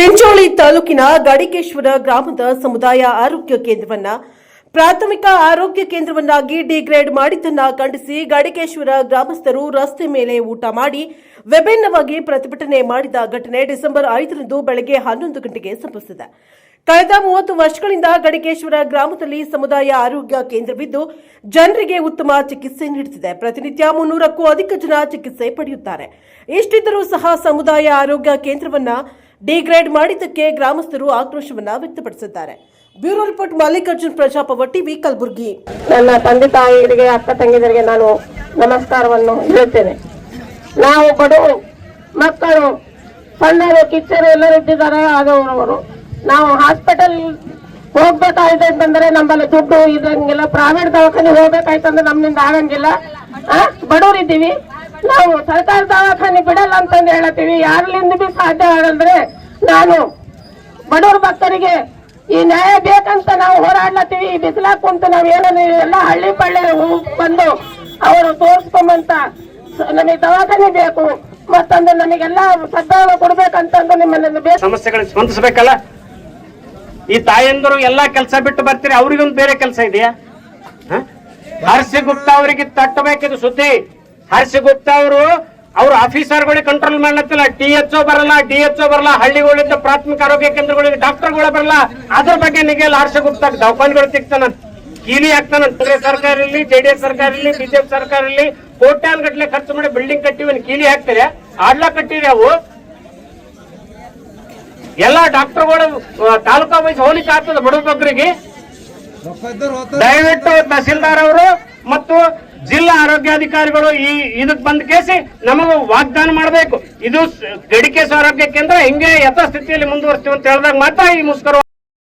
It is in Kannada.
ಚಿಂಚೋಳಿ ತಾಲೂಕಿನ ಗಡಿಕೇಶ್ವರ ಗ್ರಾಮದ ಸಮುದಾಯ ಆರೋಗ್ಯ ಕೇಂದ್ರವನ್ನ, ಪ್ರಾಥಮಿಕ ಆರೋಗ್ಯ ಕೇಂದ್ರವನ್ನಾಗಿ ಡಿಗ್ರೇಡ್ ಮಾಡಿದ್ದನ್ನ ಖಂಡಿಸಿ ಗಡಿಕೇಶ್ವರ ಗ್ರಾಮಸ್ಥರು ರಸ್ತೆ ಮೇಲೆ ಊಟ ಮಾಡಿ ವಿಭಿನ್ನವಾಗಿ ಪ್ರತಿಭಟನೆ ಮಾಡಿದ ಘಟನೆ ಡಿಸೆಂಬರ್ ಐದರಂದು ಬೆಳಗ್ಗೆ ಹನ್ನೊಂದು ಗಂಟೆಗೆ ಸಂಭವಿಸಿದೆ. ಕಳೆದ ಮೂವತ್ತು ವರ್ಷಗಳಿಂದ ಗಡಿಕೇಶ್ವರ ಗ್ರಾಮದಲ್ಲಿ ಸಮುದಾಯ ಆರೋಗ್ಯ ಕೇಂದ್ರವಿದ್ದು, ಜನರಿಗೆ ಉತ್ತಮ ಚಿಕಿತ್ಸೆ ನೀಡುತ್ತಿದೆ. ಪ್ರತಿನಿತ್ಯ ಮುನ್ನೂರಕ್ಕೂ ಅಧಿಕ ಜನ ಚಿಕಿತ್ಸೆ ಪಡೆಯುತ್ತಾರೆ. ಇಷ್ಟಿದ್ದರೂ ಸಹ ಸಮುದಾಯ ಆರೋಗ್ಯ ಕೇಂದ್ರವನ್ನ ಡಿಗ್ರೇಡ್ ಮಾಡಿದ್ದಕ್ಕೆ ಗ್ರಾಮಸ್ಥರು ಆಕ್ರೋಶವನ್ನ ವ್ಯಕ್ತಪಡಿಸಿದ್ದಾರೆ. ಬ್ಯೂರೋ ರಿಪೋರ್ಟ್ ಮಲ್ಲಿಕಾರ್ಜುನ್ ಪ್ರಜಾಪವ ಟಿವಿ ಕಲಬುರಗಿ. ನನ್ನ ತಂದೆ ತಾಯಿಗಳಿಗೆ ಅಕ್ಕ ತಂಗಿದರಿಗೆ ನಾನು ನಮಸ್ಕಾರವನ್ನು ಹೇಳ್ತೇನೆ. ನಾವು ಬಡವರು, ಮಕ್ಕಳು ಸಣ್ಣರು ಕಿಚ್ಚರು ಎಲ್ಲರೂ ಇದ್ದಿದ್ದಾರೆ. ಆದವರು ನಾವು ಹಾಸ್ಪಿಟಲ್ ಹೋಗ್ಬೇಕಾಯ್ತು ಅಂತಂದ್ರೆ ನಮ್ಮಲ್ಲಿ ದುಡ್ಡು ಇದಂಗಿಲ್ಲ ಪ್ರೈವೇಟ್ ದವಾಖಾನೆ ಹೋಗ್ಬೇಕಾಯ್ತಂದ್ರೆ ನಮ್ಮಿಂದ ಆಗಂಗಿಲ್ಲ. ಬಡವರಿದ್ದೀವಿ. ನಾವು ಸರ್ಕಾರ ದವಾಖಾನೆ ಬಿಡಲ್ಲ ಅಂತಂದು ಹೇಳತ್ತೀವಿ. ಯಾರ್ಲಿಂದ ಬಿ ಸಾಧ್ಯ ಆಗಂದ್ರೆ ನಾನು ಬಡವ್ರ ಭಕ್ತರಿಗೆ ಈ ನ್ಯಾಯ ಬೇಕಂತ ನಾವು ಹೋರಾಡ್ಲತ್ತೀವಿ. ಈ ಬಿಸಿಲಾಗ ಕುಂತು ನಾವ್ ಏನನ್ನ ಎಲ್ಲ ಹಳ್ಳಿ ಪಳ್ಳಿ ಬಂದು ಅವರು ತೋರಿಸ್ಕೊಂಬಂತ ನಮಗೆ ದವಾಖಾನೆ ಬೇಕು. ಮತ್ತಂದ್ರೆ ನಮಗೆಲ್ಲ ಸದ್ಭಾವ ಕೊಡ್ಬೇಕಂತಂದು ನಿಮ್ಮನ್ನ ಸಮಸ್ಯೆಗಳು ಸ್ಪಂದಿಸಬೇಕಲ್ಲ? ಈ ತಾಯಂದರು ಎಲ್ಲಾ ಕೆಲಸ ಬಿಟ್ಟು ಬರ್ತೀರಿ, ಅವ್ರಿಗೊಂದು ಬೇರೆ ಕೆಲಸ ಇದೆಯಾ? ಹರ್ಷಿ ಗುಪ್ತಾ ಅವರಿಗೆ ತಟ್ಟಬೇಕಿದು ಸುದ್ದಿ. ಹರ್ಷಿ ಗುಪ್ತಾ ಅವರು ಅವ್ರ ಆಫೀಸರ್ಗಳಿಗೆ ಕಂಟ್ರೋಲ್ ಮಾಡ್ಲತ್ತಿಲ್ಲ ಟಿ ಎಚ್ ಒ ಬರಲ್ಲ ಡಿ ಎಚ್ ಒ ಬರಲ್ಲ ಹಳ್ಳಿಗಳಿಂದ ಪ್ರಾಥಮಿಕ ಆರೋಗ್ಯ ಕೇಂದ್ರಗಳಿಗೆ ಡಾಕ್ಟರ್ಗಳು ಬರಲ್ಲ ಅದ್ರ ಬಗ್ಗೆ ನಿಗೆಲ್ಲ ಹರ್ಷ ಗುಪ್ತಾ ದವಾಖಾನೆಗಳು ಸಿಗ್ತಾನ ಕೀಲಿ ಹಾಕ್ತಾನ ಕಾಂಗ್ರೆಸ್ ಸರ್ಕಾರ ಇರಲಿ ಜೆಡಿಎಸ್ ಸರ್ಕಾರ ಇರಲಿ ಬಿಜೆಪಿ ಸರ್ಕಾರ ಇರಲಿ ಕೋಟ್ಯಾನ್ ಗಟ್ಲೆ ಖರ್ಚು ಮಾಡಿ ಬಿಲ್ಡಿಂಗ್ ಕಟ್ಟಿವಿ ಕೀಲಿ ಹಾಕ್ತಾರೆ. ಆಡ್ಲಾ ಕಟ್ಟಿರಿ ಅವು. ಎಲ್ಲಾ ಡಾಕ್ಟರ್ಗಳು ತಾಲೂಕಾ ವೈಸ್ ಹೋಲಿಕೆ ಆಗ್ತದೆ ಬಗ್ಗರಿಗೆ ದಯವಿಟ್ಟು ಮತ್ತು ಆರೋಗ್ಯಾಧಿಕಾರಿಗಳು ಈ ಇದಕ್ ಬಂದ್ ಕೇಸಿ ನಮಗ ವಾಗ್ದಾನ ಮಾಡಬೇಕು. ಇದು ಗಡಿಕೆ ಆರೋಗ್ಯ ಕೇಂದ್ರ, ಹಿಂಗೆ ಯಥಾಸ್ಥಿತಿಯಲ್ಲಿ ಮುಂದುವರಿಸ್ತೀವಿ ಅಂತ ಹೇಳಿದಾಗ ಮಾತ್ರ ಈ ಮುಸ್ಕರ